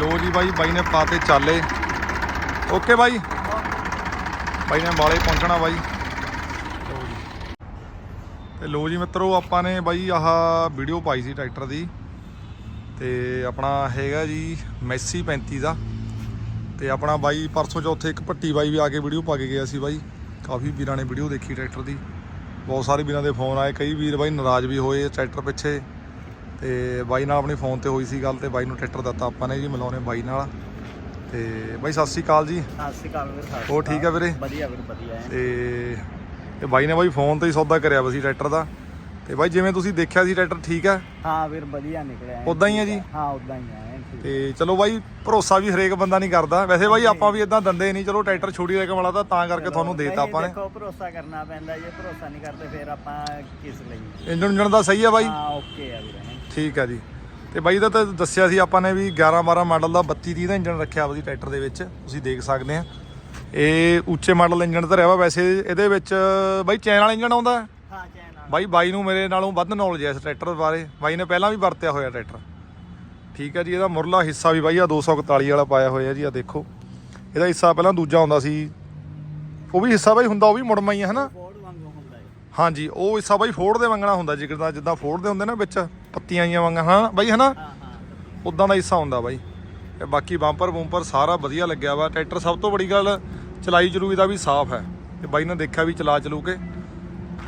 ਲੋ ਜੀ ਬਾਈ ਬਾਈ ਨੇ ਪਾਤੇ ਚਾਲੇ। ਓਕੇ ਬਾਈ। ਬਾਈ ਨੇ ਵਾਲੇ ਪਹੁੰਚਣਾ ਬਾਈ। ਲਓ ਜੀ। ਤੇ ਲੋ ਜੀ ਮਿੱਤਰੋ, ਆਪਾਂ ਨੇ ਬਾਈ ਆਹ ਵੀਡੀਓ ਪਾਈ ਸੀ ਟਰੈਕਟਰ ਦੀ। ਤੇ ਆਪਣਾ ਹੈਗਾ ਜੀ ਮੈਸੀ 35 ਦਾ। ਤੇ ਆਪਣਾ ਬਾਈ ਪਰਸੋਂ ਚੌਥੇ ਇੱਕ ਭੱਟੀ ਬਾਈ ਵੀ ਆ ਕੇ ਵੀਡੀਓ ਪਾ ਕੇ ਗਿਆ ਸੀ ਬਾਈ। ਕਾਫੀ ਵੀਰਾਂ ਨੇ ਵੀਡੀਓ ਦੇਖੀ ਟਰੈਕਟਰ ਦੀ। ਬਹੁਤ ਸਾਰੇ ਵੀਰਾਂ ਦੇ ਫੋਨ ਆਏ। ਕਈ ਵੀਰ ਬਾਈ ਨਾਰਾਜ਼ ਵੀ ਹੋਏ ਟਰੈਕਟਰ ਪਿੱਛੇ। ਤੇ ਬਾਈ ਨਾਲ ਆਪਣੀ ਫੋਨ ਤੇ ਹੋਈ ਸੀ ਗੱਲ ਤੇ ਬਾਈ ਨੂੰ ਟਰੈਕਟਰ ਦਿੱਤਾ ਆਪਾਂ ਨੇ ਜੀ ਮਿਲਾਉਣੇ ਬਾਈ ਨਾਲ। ਤੇ ਬਾਈ ਸਤਿ ਸ੍ਰੀ ਅਕਾਲ ਜੀ। ਸਤਿ ਸ਼੍ਰੀ ਅਕਾਲ ਵੀਰ ਸਤਿ ਹੋਰ ਠੀਕ ਆ ਵੀਰੇ? ਵਧੀਆ ਵੀਰ ਵਧੀਆ ਤੇ ਤੇ ਬਾਈ ਨੇ ਬਾਈ ਫੋਨ ਤੇ ਹੀ ਸੌਦਾ ਕਰਿਆ ਵਾ ਸੀ ਟਰੈਕਟਰ ਦਾ। ਤੇ ਬਾਈ ਜਿਵੇਂ ਤੁਸੀਂ ਦੇਖਿਆ ਸੀ ਟਰੈਕਟਰ ਠੀਕ ਆ? ਹਾਂ ਵੀਰ ਵਧੀਆ ਨਿਕਲਿਆ। ਉੱਦਾਂ ਹੀ ਹੈ ਜੀ? ਹਾਂ ਉਦਾਂ ਹੀ ਠੀਕ। ਤੇ ਚਲੋ ਬਾਈ ਭਰੋਸਾ ਵੀ ਹਰੇਕ ਬੰਦਾ ਨਹੀਂ ਕਰਦਾ। ਵੈਸੇ ਬਾਈ ਆਪਾਂ ਵੀ ਇਦਾਂ ਦੰਦੇ ਨਹੀਂ। ਚਲੋ ਟਰੈਕਟਰ ਛੋਟੀ ਰਕਮ ਵਾਲਾ ਤਾਂ ਤਾਂ ਕਰਕੇ ਤੁਹਾਨੂੰ ਦੇਤਾ ਆਪਾਂ ਨੇ। ਦੇਖੋ ਭਰੋਸਾ ਕਰਨਾ ਪੈਂਦਾ। ਜੇ ਭਰੋਸਾ ਨਹੀਂ ਕਰਦੇ ਫਿਰ ਆਪਾਂ ਕਿਸ ਲਈ? ਇੰਜਣ ਇੰਜਣ ਦਾ ਸਹੀ ਆ ਬਾਈ। ਹਾਂ ਓਕੇ ਆ ਵੀਰ। ਠੀਕ ਆ ਜੀ। ਤੇ ਬਾਈ ਦਾ ਤਾਂ ਦੱਸਿਆ ਸੀ ਆਪਾਂ ਨੇ ਵੀ 11 12 ਮਾਡਲ ਦਾ 32 30 ਦਾ ਇੰਜਣ ਰੱਖਿਆ ਜੀ ਟਰੈਕਟਰ ਦੇ ਵਿੱਚ। ਤੁਸੀਂ ਦੇਖ ਸਕਦੇ ਆ। ਇਹ ਉੱਚੇ ਮਾਡਲ ਇੰਜਣ ਧਰਿਆ ਵਾ ਵੈਸੇ। ਇਹਦੇ ਵਿੱਚ ਬਾਈ ਚੈਨ ਵਾਲਾ ਇੰਜਣ ਆਉਂਦਾ? ਹਾਂ ਚੈਨ ਨਾਲ ਬਾਈ ਬਾਈ ਨੂੰ ਮੇਰੇ ਨਾਲੋਂ ਵੱਧ ਨੌਲੇਜ ਹੈ ਇਸ ਟਰੈਕਟਰ ਬਾਰੇ। ਬਾਈ ਨੇ ਪਹਿਲਾਂ ਵੀ ਵਰਤਿਆ ਹੋਇਆ ਟਰੈਕਟਰ। ਠੀਕ ਹੈ ਜੀ ਇਹਦਾ ਮੁਰਲਾ ਹਿੱਸਾ ਵੀ ਬਾਈ ਆ 241 ਵਾਲਾ ਪਾਇਆ ਹੋਇਆ ਜੀ ਆ ਦੇਖੋ। ਇਹਦਾ ਹਿੱਸਾ ਪਹਿਲਾਂ ਦੂਜਾ ਹੁੰਦਾ ਸੀ। ਉਹ ਵੀ ਹਿੱਸਾ ਬਾਈ ਹੁੰਦਾ ਉਹ ਵੀ ਮੁੜਮਾ ਹੀ ਹੈ ਹਨਾ? ਹਾਂਜੀ ਉਹ ਹਿੱਸਾ ਬਾਈ ਫੋੜ ਦੇ ਵੰਗਣਾ ਹੁੰਦਾ ਜਿੱਦਾਂ ਜਿੱਦਾਂ ਫੋੜ ਦੇ ਹੁੰਦੇ ਨਾ ਵਿੱਚ ਪੱਤੀਆਂ ਆਈਆਂ ਵਾਂਗਾ ਹਾਂ ਬਾਈ ਹਨਾ? ਉਦਾਂ ਦਾ ਹਿੱਸਾ ਹੁੰਦਾ ਬਾਈ। ਤੇ ਬਾਕੀ ਬੰਪਰ ਬੂੰਪਰ ਸਾਰਾ ਵਧੀਆ ਲੱਗਿਆ ਵਾ। ਟਰੈਕਟਰ ਸਭ ਤੋਂ ਬੜੀ ਗੱਲ ਚਲਾਈ ਚਲੂਈ ਦਾ ਵੀ ਸਾਫ਼ ਹੈ। ਤੇ ਬਾਈ ਨੇ ਦੇਖਿਆ ਵੀ ਚਲਾ ਚਲੂ ਕੇ।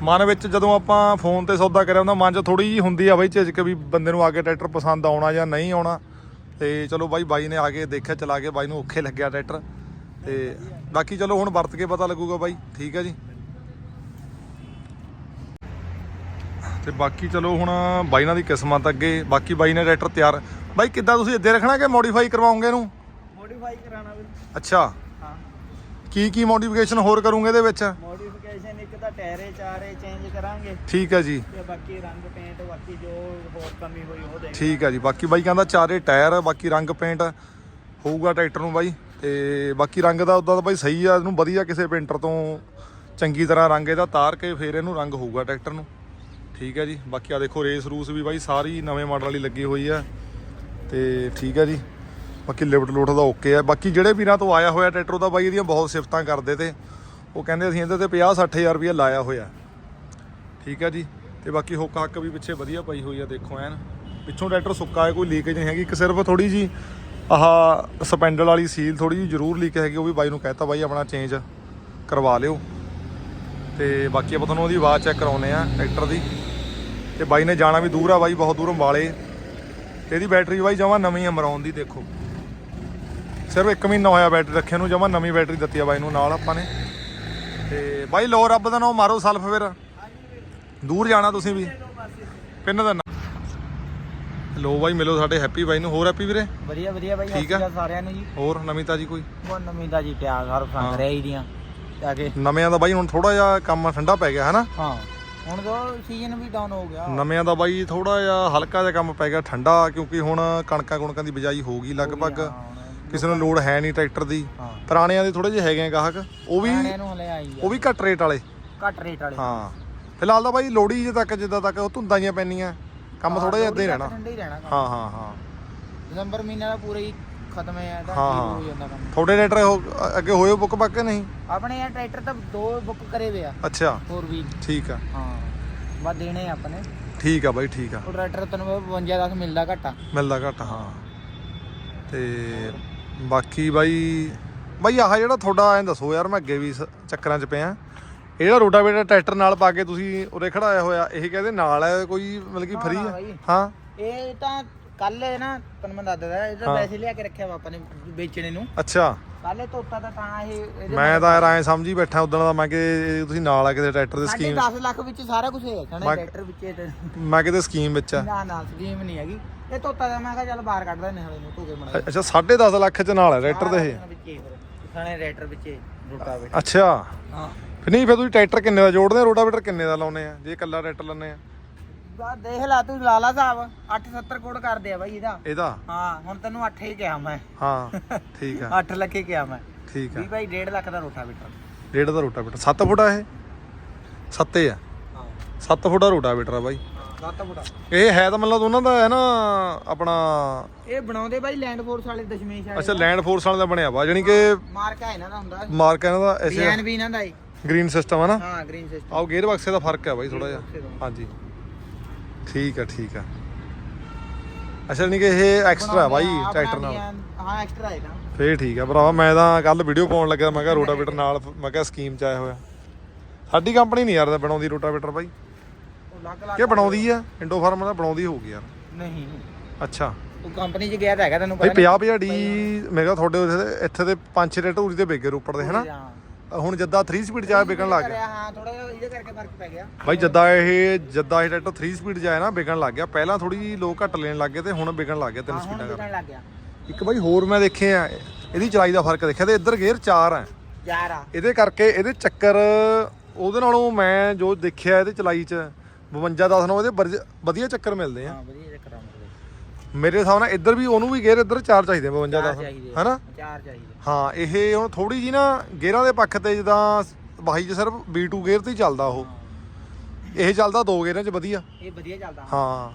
ਮਨ ਵਿੱਚ ਜਦੋਂ ਆਪਾਂ ਫੋਨ ਤੇ ਸੌਦਾ ਕਰਿਆ ਹੁੰਦਾ ਮਨ 'ਚ ਥੋੜੀ ਜਿਹੀ ਹੁੰਦੀ ਆ ਬਾਈ ਝਿਜਕ ਵੀ ਬੰਦੇ ਨੂੰ ਆ ਕੇ ਟਰੈਕਟਰ ਪਸੰਦ ਆਉਣਾ ਜਾਂ ਨਹੀਂ ਆਉਣਾ। ਤੇ ਚਲੋ ਬਾਈ ਬਾਈ ਨੇ ਆ ਕੇ ਦੇਖਿਆ ਚਲਾ ਕੇ ਬਾਈ ਨੂੰ ਔਖੇ ਲੱਗਿਆ ਟਰੈਕਟਰ। ਤੇ ਬਾਕੀ ਚਲੋ ਹੁਣ ਵਰਤ ਕੇ ਪਤਾ ਲੱਗੂਗਾ ਬਾਈ ਠੀਕ ਹੈ ਜੀ। ਤੇ ਬਾਕੀ ਚਲੋ ਹੁਣ ਬਾਈ ਨਾਲ ਦੀ ਕਿਸਮਤ ਅੱਗੇ ਬਾਕੀ ਬਾਈ ਨੇ ਟਰੈਕਟਰ ਤਿਆਰ। ਬਾਈ ਕਿੱਦਾਂ ਤੁਸੀਂ ਇੱਦੇ ਰੱਖਣਾ ਕਿ ਮੋਡੀਫਾਈ ਕਰਵਾਉਂਗੇ ਇਹਨੂੰ? ਮੋਡੀਫਾਈ ਕਰਾਣਾ ਵੀਰ। ਅੱਛਾ। ਹਾਂ। ਕੀ ਕੀ ਮੋਡੀਫਿਕੇਸ਼ਨ ਹੋਰ ਕਰੋਗੇ ਇਹਦੇ ਵਿੱਚ? ਮੋਡੀਫਿਕੇਸ਼ਨ ਇੱਕ ਤਾਂ ਟਾਇਰੇ ਚਾਰੇ ਚੇਂਜ ਕਰਾਂਗੇ ਠੀਕ ਹੈ ਜੀ। ਤੇ ਬਾਕੀ ਰੰਗ ਪੇਂਟ ਬਾਕੀ ਜੋ ਹੋਰ ਕਮੀ ਹੋਈ ਉਹ ਦੇਖ ਠੀਕ ਹੈ ਜੀ। ਬਾਕੀ ਬਾਈ ਕਹਿੰਦਾ ਚਾਰੇ ਟਾਇਰ ਬਾਕੀ ਰੰਗ ਪੇਂਟ ਹੋਊਗਾ ਟਰੈਕਟਰ ਨੂੰ ਬਾਈ। ਤੇ ਬਾਕੀ ਰੰਗ ਦਾ ਉਦਾਂ ਤਾਂ ਬਾਈ ਸਹੀ ਆ ਇਹਨੂੰ ਵਧੀਆ ਕਿਸੇ ਪੇਂਟਰ ਤੋਂ ਚੰਗੀ ਤਰ੍ਹਾਂ ਰੰਗ ਇਹਦਾ ਤਾਰ ਕੇ ਫੇਰ ਇਹਨੂੰ ਰੰਗ ਹੋਊਗਾ ਟਰੈਕਟਰ ਨੂੰ। ਠੀਕ ਹੈ ਜੀ। ਬਾਕੀ ਆ ਦੇਖੋ ਰੇਸ ਰੂਸ ਵੀ ਬਾਈ ਸਾਰੀ ਨਵੇਂ ਮਾਡਲ ਵਾਲੀ ਲੱਗੀ ਹੋਈ ਆ। ਤੇ ਠੀਕ ਹੈ ਜੀ। ਬਾਕੀ ਲਿਫਟ ਲੁੱਟ ਦਾ ਓਕੇ ਆ। ਬਾਕੀ ਜਿਹੜੇ ਵੀਰਾਂ ਤੋਂ ਆਇਆ ਹੋਇਆ ਟਰੈਕਟਰ ਉਹਦਾ ਬਾਈ ਇਹਦੀਆਂ ਬਹੁਤ ਸਿਫਤਾਂ ਕਰਦੇ ਤੇ। ਉਹ ਕਹਿੰਦੇ ਅਸੀਂ ਇਹਦੇ ਤੇ 50 60000 ਰੁਪਏ ਲਾਇਆ ਹੋਇਆ। ਠੀਕ ਹੈ ਜੀ? ਤੇ ਬਾਕੀ ਹੁੱਕ ਹੱਕ ਵੀ ਪਿੱਛੇ ਵਧੀਆ ਪਈ ਹੋਈ ਆ, ਦੇਖੋ ਐਨ। ਪਿੱਛੋਂ ਟਰੈਕਟਰ ਸੁੱਕਾ ਹੈ, ਕੋਈ ਲੀਕੇਜ ਨਹੀਂ ਹੈਗੀ। ਇੱਕ ਸਿਰਫ ਥੋੜੀ ਜੀ ਆਹ ਸਪੈਂਡਲ ਵਾਲੀ ਸੀਲ ਥੋੜੀ ਜੀ ਜ਼ਰੂਰ ਲੀਕ ਹੈਗੀ, ਉਹ ਵੀ ਬਾਈ ਨੂੰ ਕਹਿਤਾ, ਬਾਈ ਆਪਣਾ ਚੇਂਜ ਕਰਵਾ ਲਿਓ। ਤੇ ਬਾਕੀ ਆਪਾਂ ਤੁਹਾਨੂੰ ਉਹਦੀ ਆਵਾਜ਼ ਚੈੱਕ ਕਰਾਉਨੇ ਆ ਟਰੈਕਟਰ ਦੀ। ਤੇ ਬਾਈ ਨੇ ਜਾਣਾ ਵੀ ਦੂਰ ਆ, ਬਾਈ ਬਹੁਤ ਦੂਰ ਅੰਬਾਲੇ। ਤੇ ਇਹਦੀ ਬੈਟਰੀ ਬਾਈ ਜਮਾ ਨਵੀਂ ਅਮਰਾਉਣ ਦੀ, ਦੇਖੋ। ਸਿਰਫ 1 ਮਹੀਨਾ ਹੋਇਆ ਬੈਟਰੀ ਰੱਖਿਆ ਨੂੰ, ਜਮਾ ਨਵੀਂ ਬੈਟਰੀ ਦਿੱਤੀ ਆ ਬਾਈ ਨੂੰ ਨਾਲ ਆਪਾਂ ਨੇ। ਤੇ ਬਾਈ ਲੋ ਰੱਬ ਦਾ ਨਾਮ ਮਾਰੋ ਸਲਫ ਫਿਰ। ਦੂਰ ਜਾਣਾ ਤੁਸੀਂ ਵੀ। ਪਿੰਨ ਦਾ ਲੋ ਬਾਈ ਮਿਲੋ ਸਾਡੇ ਹੈਪੀ ਬਾਈ ਨੂੰ। ਹੋਰ ਹੈਪੀ ਵੀਰੇ? ਵਧੀਆ ਵਧੀਆ ਬਾਈ ਠੀਕ ਆ। ਸਾਰਿਆਂ ਨੂੰ ਜੀ। ਹੋਰ ਨਵੀਂ ਤਾਜੀ ਕੋਈ? ਬਹੁਤ ਨਵੀਂ ਦਾ ਜੀ ਪਿਆਰ ਹਰ ਸੰਗ ਰਹੀ ਦੀਆਂ। ਜਾ ਕੇ। ਨਵਿਆਂ ਦਾ ਬਾਈ ਹੁਣ ਥੋੜਾ ਜਿਹਾ ਕੰਮ ਠੰਡਾ ਪੈ ਗਿਆ ਹਨਾ? ਹਾਂ। ਹੁਣ ਤਾਂ ਸੀਜ਼ਨ ਵੀ ਡਾਊਨ ਹੋ ਗਿਆ। ਨਵਿਆਂ ਦਾ ਬਾਈ ਥੋੜਾ ਜਿਹਾ ਹਲਕਾ ਜਿਹਾ ਕੰਮ ਪੈ ਗਿਆ ਠੰਡਾ ਕਿਉਂਕਿ ਹੁਣ ਕਣਕਾਂ ਕੁਣਕਾਂ ਦੀ ਬਿਜਾਈ ਹੋ ਗਈ ਲਗਭਗ। ਕਿਸੇ ਨੂੰ ਲੋੜ ਹੈ ਨਹੀਂ ਟਰੈਕਟਰ ਦੀ। ਹਾਂ। ਪੁਰਾਣਿਆਂ ਦੇ ਥੋੜੇ ਜਿਹੇ ਹੈਗੇ ਆ ਗਾਹਕ ਉਹ ਵੀ ਪੁਰਾਣਿਆਂ ਨੂੰ ਹਲੇ ਆਈ ਉਹ ਵੀ ਘੱਟ ਰੇਟ ਵਾਲੇ। ਘੱਟ ਰੇਟ ਵਾਲੇ। ਹਾਂ। ਫਿਲਹਾਲ ਤਾਂ ਬਾਈ ਲੋੜੀ ਜੇ ਤੱਕ ਜਿੱਦਾਂ ਤੱਕ ਉਹ ਧੁੰਦਾਂ ਜਿਹੀਆਂ ਪੈਣੀਆਂ ਕੰਮ ਥੋੜਾ ਜਿਹਾ ਏਦਾਂ ਹੀ ਰਹਿਣਾ। ਠੰਡਾ ਹੀ ਰਹਿਣਾ ਕੰਮ। ਹਾਂ ਹਾਂ ਹਾਂ। ਦਸੰਬਰ ਮਹੀਨਾ ਦਾ ਪੂਰਾ ਹੀ ਖਤਮ ਹੈ ਇਹਦਾ ਹਾਂ, ਹਾਂ। ਹੋ ਜਾਂਦਾ ਕੰਮ। ਤੁਹਾਡੇ ਅੱਗੇ ਹੋਏ ਬੁੱਕ ਬੱਕ ਨਹੀਂ? ਆਪਣੇ ਇਹ ਟਰੈਕਟਰ ਤਾਂ ਦੋ ਬੁੱਕ ਕਰੇ ਵੇ ਆ। ਅੱਛਾ। ਹੋਰ ਵੀ। ਠੀਕ ਆ। ਹਾਂ। ਬਸ ਦੇਣੇ ਆ ਆਪਣੇ। ਠੀਕ ਆ ਬਾਈ ਠੀਕ ਆ। ਉਹ ਟਰੈਕਟਰ ਤੈਨੂੰ 52 10 ਮਿਲਦਾ ਘੱਟਾ ਮਿਲਦਾ ਘੱਟ ਹਾਂ। ਤੇ ਬਾਕੀ ਬਾਈ ਬਾਈ ਆਹ ਜਿਹੜਾ ਤੁਹਾਡਾ ਐਂ ਦੱਸੋ ਯਾਰ ਮੈਂ ਅੱਗੇ ਵੀ ਸ- ਚੱਕਰਾਂ 'ਚ ਪਿਆ। ਇਹ ਜਿਹੜਾ ਰੋਟਾਵੇਟਰ ਟਰੈਕਟਰ ਨਾਲ ਪਾ ਕੇ ਤੁਸੀਂ ਉਰੇ ਖੜਾਇਆ ਹੋਇਆ ਇਹ ਕਹਿੰਦੇ ਨਾਲ ਹੈ? ਕੋਈ ਮਤਲਬ ਕਿ ਫ੍ਰੀ ਹੈ। ਹਾਂ। ਇਹ ਤਾਂ ਕੱਲ ਨਾ ਤੈਨੂੰ ਮੈਂ ਦੱਸਦਾ ਇਹਦਾ ਹਾਂ। ਪੈਸੇ ਲਿਆ ਕੇ ਰੱਖਿਆ ਵਾ ਆਪਾਂ ਨੇ ਵੇਚਣੇ ਨੂੰ। ਅੱਛਾ। ਕੱਲ ਧੋਤਾ ਤਾਂ ਤਾਂ ਇਹ ਇਹਦੇ ਮੈਂ ਤਾਂ ਯਾਰ ਐਂ ਸਮਝੀ ਬੈਠਾ ਉਦੋਂ ਦਾ ਮੈਂ ਕਿ ਇਹ ਤੁਸੀਂ ਨਾਲ ਆ ਕਿਤੇ ਟਰੈਕਟਰ ਦੀ ਸਾਢੇ ਸਕੀਮ 10 ਲੱਖ ਵਿੱਚ ਸਾਰਾ ਕੁਝ ਹੈ ਖਾਣਾ ਟਰੈਕਟਰ ਵਿੱਚ ਇਹ ਤੇ- ਮੈਂ ਕਿਤੇ ਸਕੀਮ ਵਿੱਚ ਆ। ਨਾ ਨਾ ਸਕੀਮ ਨਹੀਂ ਹੈਗੀ। ਇਹ ਧੋਤਾ ਦਾ ਮੈਂ ਕਿਹਾ ਚੱਲ ਬਾਹਰ ਕੱਢ ਦਿੰਦੇ ਹਲੇ ਨੂੰ ਧੋ ਕੇ ਬਣਾ ਅੱਛਾ 10.5 ਲੱਖ ਚ ਨਾਲ ਹੈ ਟਰੈਕਟਰ ਦੇ ਇਹ? ਖਾਣੇ ਟਰੈਕਟਰ ਵਿੱਚ ਰੋਟਾ ਵੇ ਅੱਛਾ। ਹਾਂ। ਫਿਰ ਨਹੀਂ ਫਿਰ ਤੁਸੀਂ ਟਰੈਕਟਰ ਕਿੰਨੇ ਦਾ ਜੋੜਦੇ ਆ ਰੋਟਾਵੇਟਰ ਕਿੰਨੇ ਦਾ ਲਾਉਨੇ ਆ? ਜੇ ਇਕੱਲਾ ਟਰੈਕਟਰ ਲੈਣੇ ਆ। ਬਾ ਦੇਖ ਲਾ ਤੂੰ ਲਾਲਾ ਸਾਹਿਬ 870 ਕੋਡ ਕਰਦੇ ਆ ਬਾਈ ਇਹਦਾ। ਇਹਦਾ? ਹਾਂ ਹੁਣ ਤੈਨੂੰ 8 ਹੀ ਕਿਹਾ ਮੈਂ। ਹਾਂ ਠੀਕ ਆ। 8 ਲੱਖ ਹੀ ਕਿਹਾ ਮੈਂ। ਠੀਕ ਆ। ਵੀ ਭਾਈ 1.5 ਲੱਖ ਦਾ ਰੋਟਾ ਬੀਟਰ ਡੇਢ ਦਾ ਰੋਟਾਵੇਟਰ 7 ਫੁੱਟ ਆ ਇਹ? 7 ਆ? ਹਾਂ। 7 ਫੁੱਟ ਦਾ ਰੋਟਾਵੇਟਰ ਆ ਬਾਈ। 7 ਫੁੱਟ ਇਹ ਹੈ ਤਾਂ ਮਤਲਬ ਉਹਨਾਂ ਦਾ ਹੈ ਨਾ ਆਪਣਾ ਇਹ ਬਣਾਉਂਦੇ ਬਾਈ ਲੈਂਡ ਫੋਰਸ ਵਾਲੇ ਦਸ਼ਮੇਸ਼ ਵਾਲੇ ਅੱਛਾ ਲੈਂਡ ਫੋਰਸ ਵਾਲਾ ਦਾ ਬਣਿਆ ਵਾ ਜਾਨੀ ਕਿ ਮਾਰਕਾ ਇਹਨਾਂ ਦਾ ਹੁੰਦਾ। ਮਾਰਕ ਇਹਨਾਂ ਦਾ ਐਸੇ ਡਿਜ਼ਾਈਨ ਵੀ ਇਹਨਾਂ ਦਾ ਹੈ। ਗ੍ਰੀਨ ਸਿਸਟਮ ਹੈ ਨਾ। ਹਾਂ ਗ੍ਰੀਨ ਸਿਸਟਮ ਆਓ ਗੇਅਰ ਬਕਸੇ ਦਾ ਫ਼ਰਕ ਹੈ ਬਾਈ ਥੋੜਾ ਜਿਹਾ। ਹਾਂਜੀ। ਠੀਕ ਹੈ ਠੀਕ ਹੈ ਅੱਛਾ ਨਹੀਂ ਕਿ ਇਹ ਐਕਸਟਰਾ ਬਾਈ ਟਰੈਕਟਰ ਨਾਲ। ਹਾਂ ਐਕਸਟਰਾ ਹੈ ਨਾ ਫੇਰ ਠੀਕ ਹੈ ਭਰਾਵਾ ਮੈਂ ਤਾਂ ਕੱਲ ਵੀਡੀਓ ਪਾਉਣ ਲੱਗਾ ਮੈਂ ਕਿਹਾ ਰੋਟਾਵੇਟਰ ਨਾਲ ਮੈਂ ਕਿਹਾ ਸਕੀਮ ਚ ਆਇਆ ਹੋਇਆ। ਸਾਡੀ ਕੰਪਨੀ ਨਹੀਂ ਯਾਰ ਬਣਾਉਂਦੀ ਰੋਟਾਵੇਟਰ ਬਾਈ। ਉਹ ਕਿ ਬਣਾਉਂਦੀ ਆ? ਇੰਡੋ ਫਾਰਮ ਦਾ ਬਣਾਉਂਦੀ ਹੋਊਗੀ ਯਾਰ। ਨਹੀਂ। ਅੱਛਾ। ਤੂੰ ਕੰਪਨੀ 'ਚ ਗਿਆ ਤਾਂ ਹੈਗਾ ਤੈਨੂੰ ਬਈ ਪਤਾ 50 50 ਡੀ ਮੈਂ ਕਿਹਾ ਤੁਹਾਡੇ ਇੱਥੇ ਪੰਜ ਛੇ ਰੇਟ ਉਰੀ ਦੇ ਵੇਗੇ ਰੋਪੜ ਦੇ ਹਨਾ? ਹੁਣ ਜੱਦਾ 3 ਸਪੀਡ ਆ ਵਿਕਣ ਲੱਗ ਗਿਆ। ਹਾਂ ਥੋੜਾ ਜਿਹਾ ਇਹਦੇ ਕਰਕੇ ਫ਼ਰਕ ਪੈ ਗਿਆ। ਬਾਈ ਜੱਦਾ ਇਹ ਜੱਦਾ ਇਹ ਟਰੈਕਟਰ 3 ਸਪੀਡ ਜਾਏ ਨਾ ਵਿਕਣ ਲੱਗ ਗਿਆ। ਪਹਿਲਾਂ ਥੋੜੀ ਜਿਹੀ ਲੋਕ ਘੱਟ ਲੈਣ ਲੱਗ ਗਏ ਤੇ ਹੁਣ ਵਿਕਣ ਲੱਗ ਗਿਆ 3 ਹਾਂ ਹੁਣ ਸਪੀਡਾਂ ਕਰ ਵਿਕਣ ਲੱਗ ਗਿਆ। ਇੱਕ ਬਾਈ ਹੋਰ ਮੈਂ ਦੇਖੇ ਆ ਇਹਦੀ ਚਲਾਈ ਦਾ ਫ਼ਰਕ ਦੇਖਿਆ ਤੇ ਇੱਧਰ ਗੇਅਰ 4 ਆ। ਯਾਰ ਆ। ਇਹਦੇ ਕਰਕੇ ਇਹਦੇ ਚੱਕਰ ਉਹਦੇ ਨਾਲੋਂ ਮੈਂ ਜੋ ਦੇਖਿਆ ਇਹਦੇ ਚਲਾਈ ਚ 52 10 ਨੂੰ ਇਹਦੇ ਵਧੀਆ ਚੱਕਰ ਮਿਲਦੇ ਆ। ਹਾਂ ਵਧੀਆ ਚੱਕਰ ਆ। ਮੇਰੇ ਹਿਸਾਬ ਨਾਲ ਇੱਧਰ ਵੀ ਉਹਨੂੰ ਵੀ ਗੇਅਰ ਇੱਧਰ 4 ਚਾਹੀਦੇ ਆ 52 ਚਾਰ 10 ਚਾਹੀਦੇ ਹਨਾ? ਚਾਰ ਚਾਹੀਦੇ ਹਾਂ ਇਹ ਹੁਣ ਥੋੜੀ ਜੀ ਨਾ ਗੇਅਰਾਂ ਦੇ ਪੱਖ ਤੇ ਜਿੱਦਾਂ ਬਾਈ ਚ ਸਿਰਫ B2 ਗੇਅਰ ਤੇ ਹੀ ਚੱਲਦਾ ਉਹ। ਇਹ ਚੱਲਦਾ ਦੋ ਗੇਅਰਾਂ 'ਚ ਵਧੀਆ। ਇਹ ਵਧੀਆ ਚੱਲਦਾ। ਹਾਂ।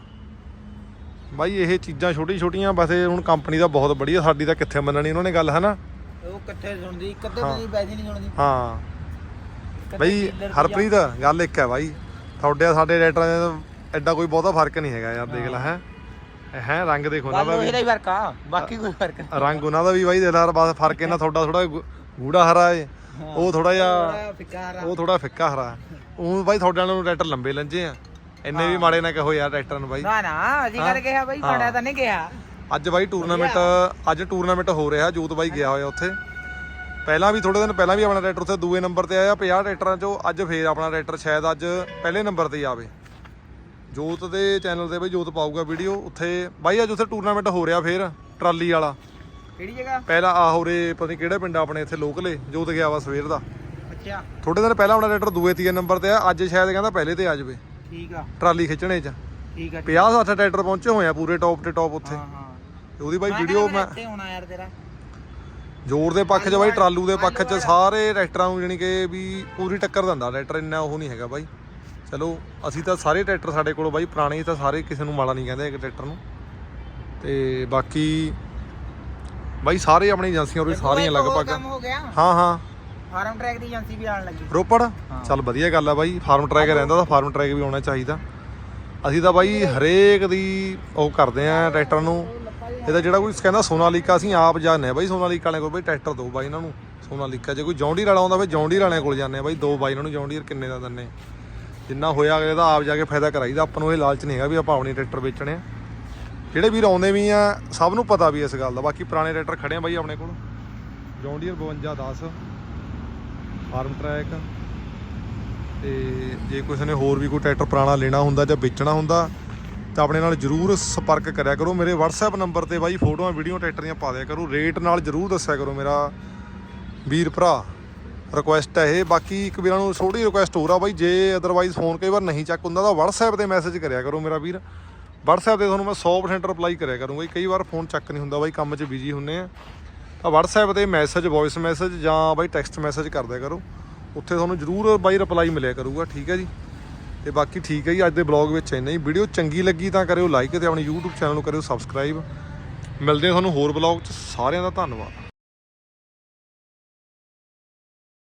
ਬਾਈ ਇਹ ਚੀਜ਼ਾਂ ਛੋਟੀ ਛੋਟੀਆਂ ਵੈਸੇ ਹੁਣ ਕੰਪਨੀ ਦਾ ਬਹੁਤ ਵਧੀਆ ਸਾਡੀ ਤਾਂ ਕਿੱਥੇ ਮੰਨਣੀ ਉਹਨਾਂ ਨੇ ਗੱਲ ਹਨਾ? ਉਹ ਕਿੱਥੇ ਸੁਣਦੀ ਇੱਕ ਅੱਧੇ ਬੰਦੇ ਦੀ ਵੈਸੇ ਨਹੀਂ ਸੁਣਦੀ। ਹਾਂ। ਬਈ dealer ਦੀ ਹਰਪ੍ਰੀਤ ਗੱਲ ਇੱਕ ਹੈ ਬਾਈ। ਤੁਹਾਡੇ ਸਾਡੇ ਰੇਟਰਾਂ ਦੇ ਐਡਾ ਕੋਈ ਬਹੁਤਾ ਫ਼ਰਕ ਨਹੀਂ ਹੈਗਾ ਯਾਰ ਦੇਖ ਲੈ ਹੈ? ਹੈ ਰੰਗ ਦੇਖੋ ਨਾ ਗੱਲ ਦਾ ਉਹੀ ਵੀ। ਦਾ ਹੀ ਫ਼ਰਕ ਆ ਬਾਕੀ ਕੋਈ ਫ਼ਰਕ ਨਹੀਂ। ਰੰਗ ਉਹਨਾਂ ਦਾ ਵੀ ਬਾਈ ਦੇਖ ਲੈ ਬਸ ਫ਼ਰਕ ਇਹਨਾਂ ਤੁਹਾਡਾ ਥੋੜਾ ਗੂੜਾ ਹਰਾ ਏ। ਉਹ ਥੋੜਾ ਜਿਹਾ ਥੋੜਾ ਫਿੱਕਾ ਹਰਾ। ਉਹ ਥੋੜਾ ਫਿੱਕਾ ਹਰਾ। ਉਹ ਬਾਈ ਤੁਹਾਡੇ ਵਾਲਿਆਂ ਨੂੰ ਟਰੈਕਟਰ ਲੰਬੇ ਲੰਜੇ ਆ। ਇੰਨੇ ਵੀ ਮਾੜੇ ਨਾ ਕਹੋ ਯਾਰ ਟਰੈਕਟਰਾਂ ਨੂੰ ਬਾਈ। ਨਾ ਨਾ ਅਸੀਂ ਗੱਲ ਕਿਹਾ ਬਾਈ। ਪੜਾ ਤਾਂ ਨਹੀਂ ਕਿਹਾ। ਅੱਜ ਬਾਈ ਟੂਰਨਾਮੈਂਟ ਅੱਜ ਟੂਰਨਾਮੈਂਟ ਹੋ ਰਿਹਾ ਜੋਤ ਬਾਈ ਗਿਆ ਹੋਇਆ ਉੱਥੇ। ਪਹਿਲਾਂ ਵੀ ਥੋੜੇ ਦਿਨ ਪਹਿਲਾਂ ਵੀ ਆਪਣਾ ਟਰੈਕਟਰ ਉੱਥੇ ਦੂਏ ਨੰਬਰ ਤੇ ਆਇਆ 50 ਟਰੈਕਟਰਾਂ ਚੋਂ ਅੱਜ ਫੇਰ ਆਪਣਾ ਟਰੈਕਟਰ ਸ਼ਾਇਦ ਅੱਜ ਪਹਿਲੇ ਨੰਬਰ ਤੇ ਆਵੇ। ਜੋਤ ਦੇ ਚੈਨਲ ਤੇ ਬਈ ਜੋਤ ਪਾਊਗਾ ਵੀਡੀਓ। ਉੱਥੇ ਬਾਈ ਅੱਜ ਉੱਥੇ ਟੂਰਨਾਮੈਂਟ ਹੋ ਰਿਹਾ ਫੇਰ ਟਰਾਲੀ ਵਾਲਾ। ਕਿਹੜੀ ਜਗ੍ਹਾ? ਪਹਿਲਾਂ ਆ ਹੋਰੇ ਪਤਾ ਨਹੀਂ ਕਿਹੜਾ ਪਿੰਡ ਆ ਆਪਣੇ ਇੱਥੇ ਲੋਕਲੇ ਜੋਤ ਗਿਆ ਵਾ ਸਵੇਰ ਦਾ। ਅੱਛਾ। ਥੋੜੇ ਦਿਨ ਪਹਿਲਾਂ ਆਪਣਾ ਟਰੈਕਟਰ ਦੂਏ ਤੀਏ ਨੰਬਰ ਤੇ ਆ ਅੱਜ ਸ਼ਾਇਦ ਕਹਿੰਦਾ ਪਹਿਲੇ ਤੇ ਆ ਜਾਵੇ। ਠੀਕ ਆ। ਟਰਾਲੀ ਖਿੱਚਣੇ 'ਚ। ਠੀਕ ਆ 50 60 ਟਰੈਕਟਰ ਪਹੁੰਚੇ ਹੋਏ ਆ ਪੂਰੇ ਟੌਪ ਤੇ ਟੌਪ ਉੱਥੇ। ਹਾਂ ਹਾਂ। ਉਹਦੀ ਬਾਈ ਵੀਡੀਓ ਮੈਂ ਇੱਥੇ ਹੋਣਾ ਯਾਰ ਤੇਰਾ। ਜ਼ੋਰ ਦੇ ਪੱਖ 'ਚ ਬਾਈ ਟਰਾਲੂ ਦੇ ਪੱਖ 'ਚ ਸਾਰੇ ਟਰੈਕਟਰਾਂ ਨੂੰ ਜਾਣੀ ਕਿ ਵੀ ਪੂਰੀ ਟੱਕਰ ਦਿੰਦਾ ਟਰੈਕਟਰ ਇੰਨਾ ਉਹ ਨਹੀਂ ਹੈਗਾ ਬਾਈ। ਚਲੋ ਅਸੀਂ ਤਾਂ ਸਾਰੇ ਟਰੈਕਟਰ ਸਾਡੇ ਕੋਲ ਬਾਈ ਪੁਰਾਣੇ ਤਾਂ ਸਾਰੇ ਕਿਸੇ ਨੂੰ ਮਾੜਾ ਨਹੀਂ ਕਹਿੰਦੇ ਇੱਕ ਟਰੈਕਟਰ ਨੂੰ। ਤੇ ਬਾਕੀ ਬਾਈ ਸਾਰੇ ਆਪਣੀ ਏਜੰਸੀਆਂ ਉਰੇ ਸਾਰੀਆਂ ਲਗਭਗ ਹੋ ਹਾਂ ਫਾਰਮ ਟਰੈਕ ਦੀ ਏਜੰਸੀ ਵੀ ਆਣ ਲੱਗੀ। ਰੋਪੜ? ਚੱਲ ਵਧੀਆ ਗੱਲ ਆ ਬਾਈ ਫਾਰਮ ਟਰੈਕ ਰਹਿੰਦਾ ਤਾਂ ਫਾਰਮ ਟਰੈਕ ਵੀ ਆਉਣਾ ਚਾਹੀਦਾ। ਅਸੀਂ ਤਾਂ ਬਾਈ ਹਰੇਕ ਦੀ ਉਹ ਕਰਦੇ ਆ ਟਰੈਕਟਰ ਨੂੰ। ਇਹਦਾ ਜਿਹੜਾ ਕੋਈ ਕਹਿੰਦਾ ਸੋਨਾਲੀਕਾ ਅਸੀਂ ਆਪ ਜਾਂਦੇ ਆ ਬਾਈ ਸੋਨਾਲੀਕਾ ਵਾਲਿਆਂ ਕੋਲ ਬਾਈ ਟਰੈਕਟਰ ਦਿਓ ਬਾਈ ਇਹਨਾਂ ਨੂੰ। ਸੋਨਾਲੀਕਾ ਜੇ ਕੋਈ ਜੌਂਡੀਰ ਵਾਲਾ ਆਉਂਦਾ ਬਾਈ ਜੌਂਡੀਰ ਵਾਲਿਆਂ ਕੋਲ ਜਾਂਦੇ ਆ ਬਾਈ ਦੋ ਬਾਈ ਇਹਨਾਂ ਨੂੰ ਜੌਂਡੀਰ ਕਿੰਨੇ ਦਾ ਦਿੰਨੇ ਜਿੰਨਾ ਹੋਇਆ ਅਗਲੇ ਦਾ ਆਪ ਜਾ ਕੇ ਫਾਇਦਾ ਕਰਾਈਦਾ, ਆਪਾਂ ਨੂੰ ਇਹ ਲਾਲਚ ਨਹੀਂ ਹੈਗਾ ਵੀ ਆਪਾਂ ਆਪਣੇ ਟਰੈਕਟਰ ਵੇਚਣੇ ਆ। ਜਿਹੜੇ ਵੀਰ ਆਉਂਦੇ ਵੀ ਆ, ਸਭ ਨੂੰ ਪਤਾ ਵੀ ਇਸ ਗੱਲ ਦਾ, ਬਾਕੀ ਪੁਰਾਣੇ ਟਰੈਕਟਰ ਖੜੇ ਆ ਬਾਈ ਆਪਣੇ ਕੋਲ। ਜੌਂਡੀਰ 5210 ਫਾਰਮ ਟਰੈਕ ਤੇ ਜੇ ਕਿਸੇ ਨੇ ਹੋਰ ਵੀ ਕੋਈ ਟਰੈਕਟਰ ਪੁਰਾਣਾ ਲੈਣਾ ਹੁੰਦਾ ਜਾਂ ਵੇਚਣਾ ਹੁੰਦਾ, ਤਾਂ ਆਪਣੇ ਨਾਲ ਜਰੂਰ ਸੰਪਰਕ ਕਰਿਆ ਕਰੋ। ਮੇਰੇ WhatsApp ਨੰਬਰ ਤੇ ਬਾਈ ਫੋਟੋਆਂ, ਵੀਡੀਓ, ਟਰੈਕਟਰ ਦੀਆਂ ਪਾ ਦਿਆ ਕਰੋ। ਰੇਟ ਨਾਲ ਜਰੂਰ ਦੱਸਿਆ ਕਰੋ ਮੇਰਾ ਵੀਰ ਭਰਾ। ਰਿਕੁਐਸਟ ਹੈ ਇਹ। ਬਾਕੀ ਇੱਕ ਵੀਰਾਂ ਨੂੰ ਛੋਟੀ ਰਿਕੁਐਸਟ ਹੋਰ ਆ ਬਾਈ, ਜੇ ਅਦਰਵਾਈਜ਼ ਫੋਨ ਕਈ ਵਾਰ ਨਹੀਂ ਚੱਕ ਹੁੰਦਾ ਤਾਂ WhatsApp ਤੇ ਮੈਸੇਜ ਕਰਿਆ ਕਰੋ ਮੇਰਾ ਵੀਰ। WhatsApp ਤੇ ਤੁਹਾਨੂੰ ਮੈਂ 100% ਰਿਪਲਾਈ ਕਰਿਆ ਕਰੂੰਗਾ ਜੀ। ਕਈ ਵਾਰ ਫੋਨ ਚੱਕ ਨਹੀਂ ਹੁੰਦਾ ਬਾਈ, ਕੰਮ 'ਚ ਬਿਜ਼ੀ ਹੁੰਨੇ ਆ। ਤਾਂ WhatsApp ਤੇ ਮੈਸੇਜ ਵੌਇਸ ਮੈਸੇਜ ਜਾਂ ਬਾਈ ਟੈਕਸਟ ਮੈਸੇਜ ਕਰ ਦਿਆ ਕਰੋ। ਉੱਥੇ ਤੁਹਾਨੂੰ ਜਰੂਰ ਬਾਈ ਰਿਪਲਾਈ ਮਿਲਿਆ ਕਰੂਗਾ, ਠੀਕ ਹੈ ਜੀ? ਤੇ ਬਾਕੀ ਠੀਕ ਹੈ ਜੀ, ਅੱਜ ਦੇ ਬਲੌਗ ਵਿੱਚ ਇੰਨਾ ਹੀ। ਵੀਡੀਓ ਚੰਗੀ ਲੱਗੀ ਤਾਂ ਕਰਿਓ ਲਾਈਕ ਤੇ ਆਪਣੀ YouTube ਚੈਨਲ ਨੂੰ ਕਰਿਓ ਸਬਸਕ੍ਰਾਈਬ ਮਿਲਦੇ ਹਾਂ ਤੁਹਾਨੂੰ ਹੋਰ ਬਲੌਗ 'ਚ। ਸਾਰਿਆਂ ਦਾ ਧੰਨਵਾਦ।